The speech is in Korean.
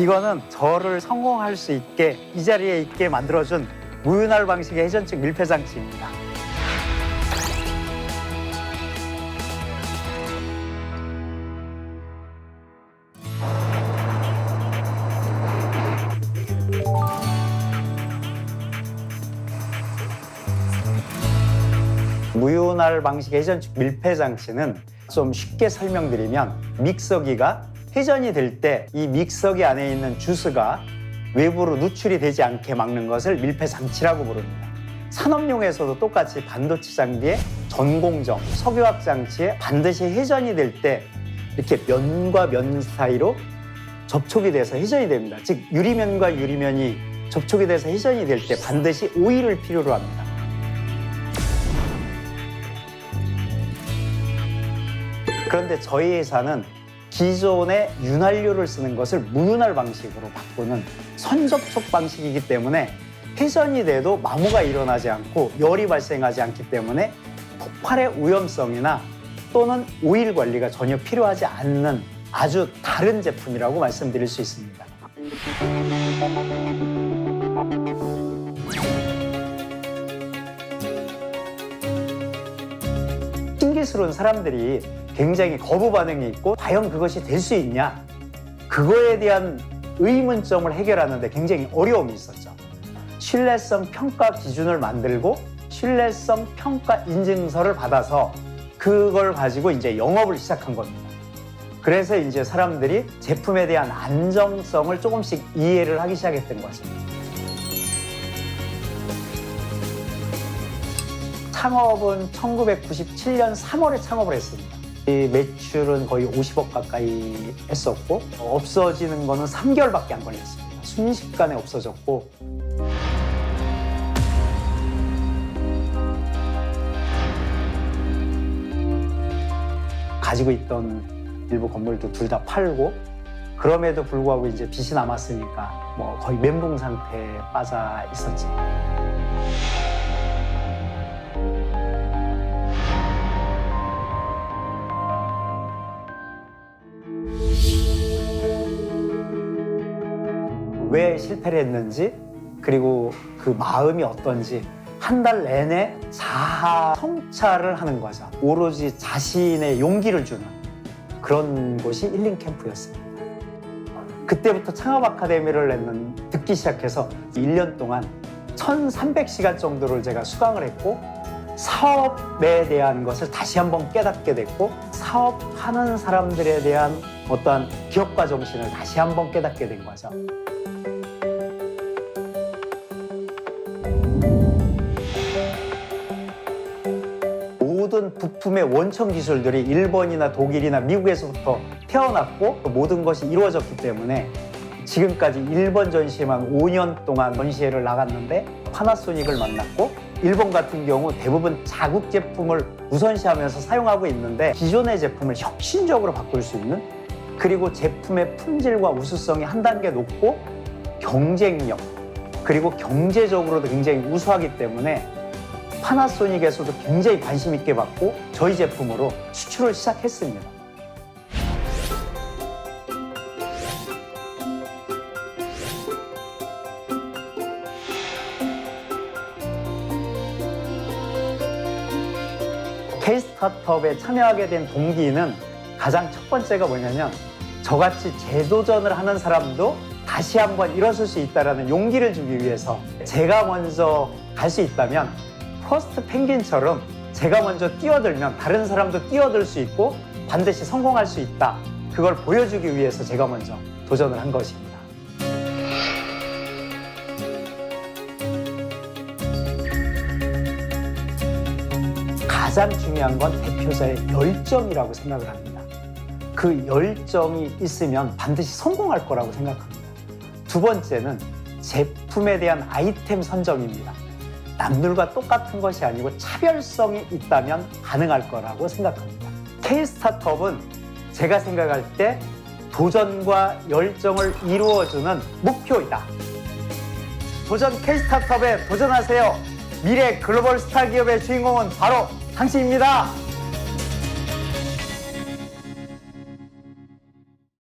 이거는 저를 성공할 수 있게 이 자리에 있게 만들어준 무윤활 방식의 회전축 밀폐 장치입니다. 무윤활 방식의 회전축 밀폐 장치는 좀 쉽게 설명드리면 믹서기가 회전이 될 때 이 믹서기 안에 있는 주스가 외부로 누출이 되지 않게 막는 것을 밀폐 장치라고 부릅니다. 산업용에서도 똑같이 반도체 장비의 전공정, 석유화학 장치에 반드시 회전이 될 때 이렇게 면과 면 사이로 접촉이 돼서 회전이 됩니다. 즉 유리면과 유리면이 접촉이 돼서 회전이 될 때 반드시 오일을 필요로 합니다. 그런데 저희 회사는 기존의 윤활유를 쓰는 것을 무윤활 방식으로 바꾸는 선접촉 방식이기 때문에 회전이 돼도 마모가 일어나지 않고 열이 발생하지 않기 때문에 폭발의 위험성이나 또는 오일 관리가 전혀 필요하지 않는 아주 다른 제품이라고 말씀드릴 수 있습니다. 신기스러운 사람들이 굉장히 거부 반응이 있고 과연 그것이 될 수 있냐 그거에 대한 의문점을 해결하는데 굉장히 어려움이 있었죠. 신뢰성 평가 기준을 만들고 신뢰성 평가 인증서를 받아서 그걸 가지고 이제 영업을 시작한 겁니다. 그래서 이제 사람들이 제품에 대한 안정성을 조금씩 이해를 하기 시작했던 거죠. 창업은 1997년 3월에 창업을 했습니다. 이 매출은 거의 50억 가까이 했었고 없어지는 거는 3개월밖에 안 걸렸습니다. 순식간에 없어졌고 가지고 있던 일부 건물도 둘 다 팔고 그럼에도 불구하고 이제 빚이 남았으니까 뭐 거의 멘붕 상태에 빠져 있었지. 왜 실패를 했는지 그리고 그 마음이 어떤지 한 달 내내 자아 성찰을 하는 거죠. 오로지 자신의 용기를 주는 그런 곳이 힐링 캠프였습니다. 그때부터 창업 아카데미를 냈는 듣기 시작해서 1년 동안 1,300시간 정도를 제가 수강을 했고 사업에 대한 것을 다시 한번 깨닫게 됐고 사업하는 사람들에 대한 어떠한 기업가 정신을 다시 한번 깨닫게 된 거죠. 부품의 원천 기술들이 일본이나 독일이나 미국에서부터 태어났고 그 모든 것이 이루어졌기 때문에 지금까지 일본 전시회만 5년 동안 전시회를 나갔는데 파나소닉을 만났고 일본 같은 경우 대부분 자국 제품을 우선시하면서 사용하고 있는데 기존의 제품을 혁신적으로 바꿀 수 있는 그리고 제품의 품질과 우수성이 한 단계 높고 경쟁력 그리고 경제적으로도 굉장히 우수하기 때문에 파나소닉에서도 굉장히 관심 있게 받고 저희 제품으로 수출을 시작했습니다. K-스타트업에 참여하게 된 동기는 가장 첫 번째가 뭐냐면 저같이 재도전을 하는 사람도 다시 한번 일어설 수 있다는 용기를 주기 위해서 제가 먼저 갈 수 있다면 퍼스트 펭귄처럼 제가 먼저 뛰어들면 다른 사람도 뛰어들 수 있고 반드시 성공할 수 있다. 그걸 보여주기 위해서 제가 먼저 도전을 한 것입니다. 가장 중요한 건 대표자의 열정이라고 생각을 합니다. 그 열정이 있으면 반드시 성공할 거라고 생각합니다. 두 번째는 제품에 대한 아이템 선정입니다. 남들과 똑같은 것이 아니고 차별성이 있다면 가능할 거라고 생각합니다. K-스타트업은 제가 생각할 때 도전과 열정을 이루어주는 목표이다. 도전 K-스타트업에 도전하세요. 미래 글로벌 스타 기업의 주인공은 바로 당신입니다.